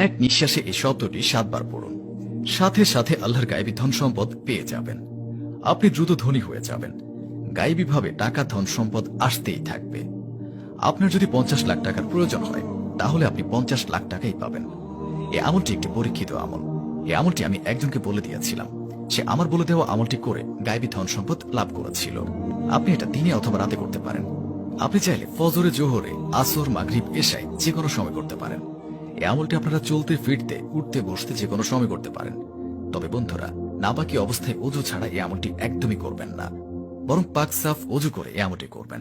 এক নিঃশ্বাসে এই শব্দটি সাতবার পড়ুন। সাথে সাথে আল্লাহর গায়েবী ধন সম্পদ পেয়ে যাবেন। আপনি দ্রুত ধনী হয়ে যাবেন। গায়েবীভাবে টাকা ধন সম্পদ আসতেই থাকবে। আপনার যদি পঞ্চাশ লাখ টাকার প্রয়োজন হয়, তাহলে আপনি পঞ্চাশ লাখ টাকাই পাবেন। এ আমলটি একটি পরীক্ষিত আমল। এই আমলটি আমি একজনকে বলে দিয়েছিলাম। সে আমার বলে দেওয়া আমলটি করে গায়েবী ধন সম্পদ লাভ করেছিল। আপনি এটা দিনে অথবা রাতে করতে পারেন। আপনি চাইলে ফজরে, জোহরে, আসর, মাগরিব, এশায় যে কোনো সময় করতে পারেন। এই আমলটি আপনারা চলতে, ফিরতে, উঠতে, বসতে যে কোনো সময় করতে পারেন। তবে বন্ধুরা, নাবাকি অবস্থায় অজু ছাড়া এই আমলটি একদমই করবেন না। বরং পাক সাফ অজু করে এই আমলটি করবেন।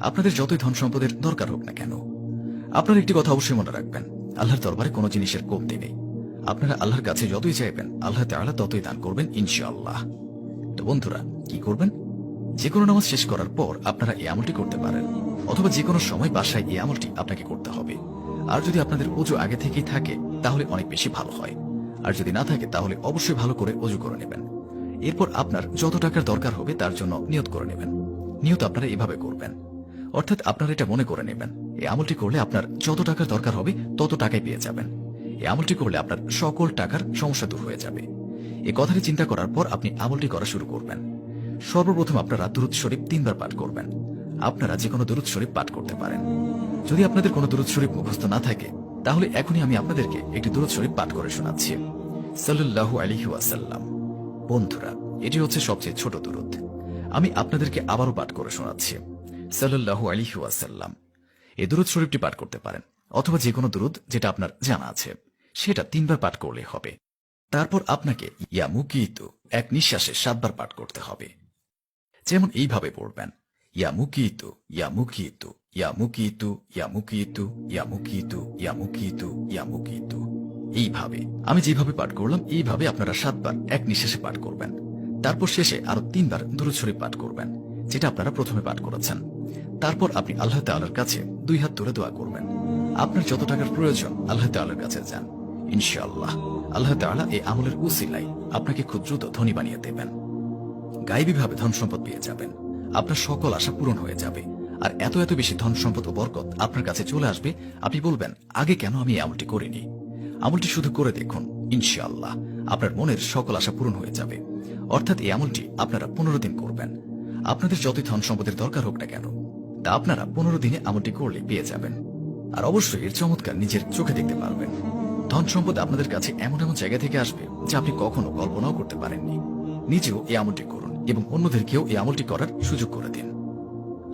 আপনাদের যতই ধন সম্পদের দরকার হোক না কেন, আপনার একটি কথা অবশ্যই মনে রাখবেন, আল্লাহর দরবারে কোনো জিনিসের কমতি নেই। আপনারা আল্লাহর কাছে যতই চাইবেন, আল্লাহ তাআলা ততই দান করবেন, ইনশাআল্লাহ। তো বন্ধুরা, কি করবেন? যে কোনো নামাজ শেষ করার পর আপনারা এই আমলটি করতে পারেন, অথবা যে কোনো সময় বাসায় এই আমলটি আপনাকে করতে হবে। আর যদি আপনাদের অজু আগে থেকেই থাকে, তাহলে অনেক বেশি ভালো হয়। আর যদি না থাকে, তাহলে অবশ্যই ভালো করে অজু করে নেবেন। এরপর আপনার যত টাকার দরকার হবে, তার জন্য নিয়ত করে নেবেন। নিয়ত আপনারা এভাবে করবেন। অর্থাৎ আপনারা এটা মনে করে নেবেন এই আমলটি করলে আপনার যত টাকার দরকার হবে, তত টাকাই পেয়ে যাবেন। এই আমলটি করলে আপনার সকল টাকার সমস্যা দূর হয়ে যাবে। এই কথাটি চিন্তা করার পর আপনি আমলটি করা শুরু করবেন। সর্বপ্রথম আপনারা দুরুদ শরীফ তিনবার পাঠ করবেন। আপনারা যে কোনো দুরুদ শরীফ পাঠ করতে পারেন। যদি আপনাদের কোনো দুরুদ শরীফ মুখস্থ না থাকে, তাহলে এখনই আমি আপনাদেরকে একটি দুরুদ শরীফ পাঠ করে শোনাচ্ছি। সাল্লাল্লাহু আলাইহি ওয়াসাল্লাম। বন্ধুরা, এটি হচ্ছে সবচেয়ে ছোট দুরুদ আমি আপনাদেরকে আবারও পাঠ করে শোনাচ্ছি। সাল্লাল্লাহু আলাইহি ওয়াসাল্লাম। এই দুরুদ শরীফটি পাঠ করতে পারেন, অথবা যে কোনো দুরুদ যেটা আপনার জানা আছে, সেটা তিনবার পাঠ করলে হবে। তারপর আপনাকে ইয়া মুকিতু, এক নিঃশ্বাসে সাতবার পাঠ করতে হবে। যেমন এইভাবে পড়বেন, ইয়া মুকিতু ইয়া মুকিতু। ইয়া মুকিতু ইয়া মুকিতু ইয়া মুকিতু ইয়া মুকিতু ইয়া মুকিতু এইভাবে, আমি যেভাবে পাঠ করলাম, এইভাবে আপনারা সাতবার এক নিঃশ্বাসে পাঠ করবেন। তারপর শেষে আরও তিনবার শরীফ পাঠ করবেন, যেটা আপনারা প্রথমে পাঠ করেছেন। তারপর আপনি আল্লাহ তাআলার কাছে দুই হাত তুলে দোয়া করবেন। আপনার যত টাকার প্রয়োজন, আল্লাহ তাআলার কাছে যান। ইনশাআল্লাহ, আল্লাহ তাআলা এই আমলের উসিলাই আপনাকে খুব দ্রুত ধনী বানিয়ে দেবেন। গায়েবীভাবে ধন সম্পদ পেয়ে যাবেন। আপনার সকল আশা পূরণ হয়ে যাবে। আর এত এত বেশি ধন সম্পদ ও বরকত আপনার কাছে চলে আসবে, আপনি বলবেন, আগে কেন আমি এই আমলটি করিনি? আমলটি শুধু করে দেখুন, ইনশাআল্লাহ, আপনার মনের সকল আশা পূরণ হয়ে যাবে। অর্থাৎ এই আমলটি আপনারা পনেরো দিন করবেন। আপনাদের যতই ধন সম্পদের দরকার হোক না কেন, তা আপনারা পনেরো দিনে আমলটি করলে পেয়ে যাবেন। আর অবশ্যই এর চমৎকার নিজের চোখে দেখতে পারবেন। ধন সম্পদ আপনাদের কাছে এমন এমন জায়গা থেকে আসবে যা আপনি কখনো কল্পনাও করতে পারেননি। নিজেও এই আমলটি করুন এবং অন্যদেরকেও এই আমলটি করার সুযোগ করে দিন।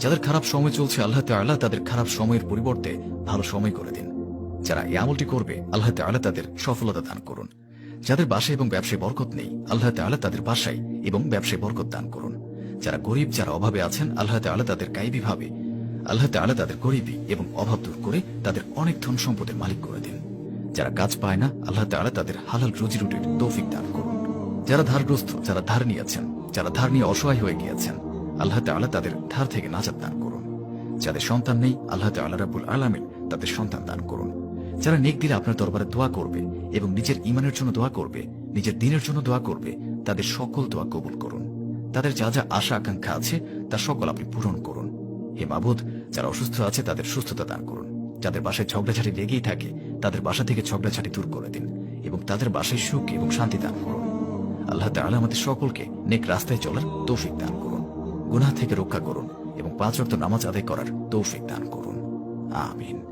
যাদের খারাপ সময় চলছে, আল্লাহ তাআলা তাদের খারাপ সময়ের পরিবর্তে ভালো সময় করে দিন। যারা এই আমলটি করবে, আল্লাহ তাআলা তাদের সফলতা দান করুন। যাদের বাসায় এবং ব্যবসায় বরকত নেই, আল্লাহ তাআলা তাদের বাসায় এবং ব্যবসায় বরকত দান করুন। যারা গরিব, যারা অভাবে আছেন, আল্লাহ তাআলা তাদের গাইবী ভাবে, আল্লাহ তাআলা তাদের গরিবী এবং অভাব দূর করে তাদের অনেক ধন সম্পদের মালিক করে দিন। যারা কাজ পায় না, আল্লাহ তাআলা তাদের হালাল রুজি রুটির তৌফিক দান করুন। যারা ধারগ্রস্ত, যারা ধার নিয়েছেন যারা ধার নিয়ে অসহায় হয়ে গিয়েছেন আল্লাহ তাআলা তাদের ধার থেকে নাজাত দান করুন। যাদের সন্তান নেই, আল্লাহ তাআলা রাব্বুল আলামিন তাদের সন্তান দান করুন। যারা নেক দিলে আপনার দরবারে দোয়া করবে এবং নিজের ইমানের জন্য দোয়া করবে, নিজের দিনের জন্য দোয়া করবে, তাদের সকল দোয়া কবুল করুন। তাদের যা যা আশা আকাঙ্ক্ষা আছে, তা সকল আপনি পূরণ করুন। হে মাবুদ, যারা অসুস্থ আছে, তাদের সুস্থতা দান করুন। যাদের বাসায় ঝগড়াঝাটি লেগেই থাকে, তাদের বাসা থেকে ঝগড়াঝাটি দূর করে দিন এবং তাদের বাসায় সুখ এবং শান্তি দান করুন। আল্লাহ তাআলা আমাদের সকলকে নেক রাস্তায় চলার তৌফিক দান করুন। গুনাহ থেকে রক্ষা করুন এবং পাঁচ অর্থ নামাজ আদায় করার তৌফিক দান করুন। আমিন।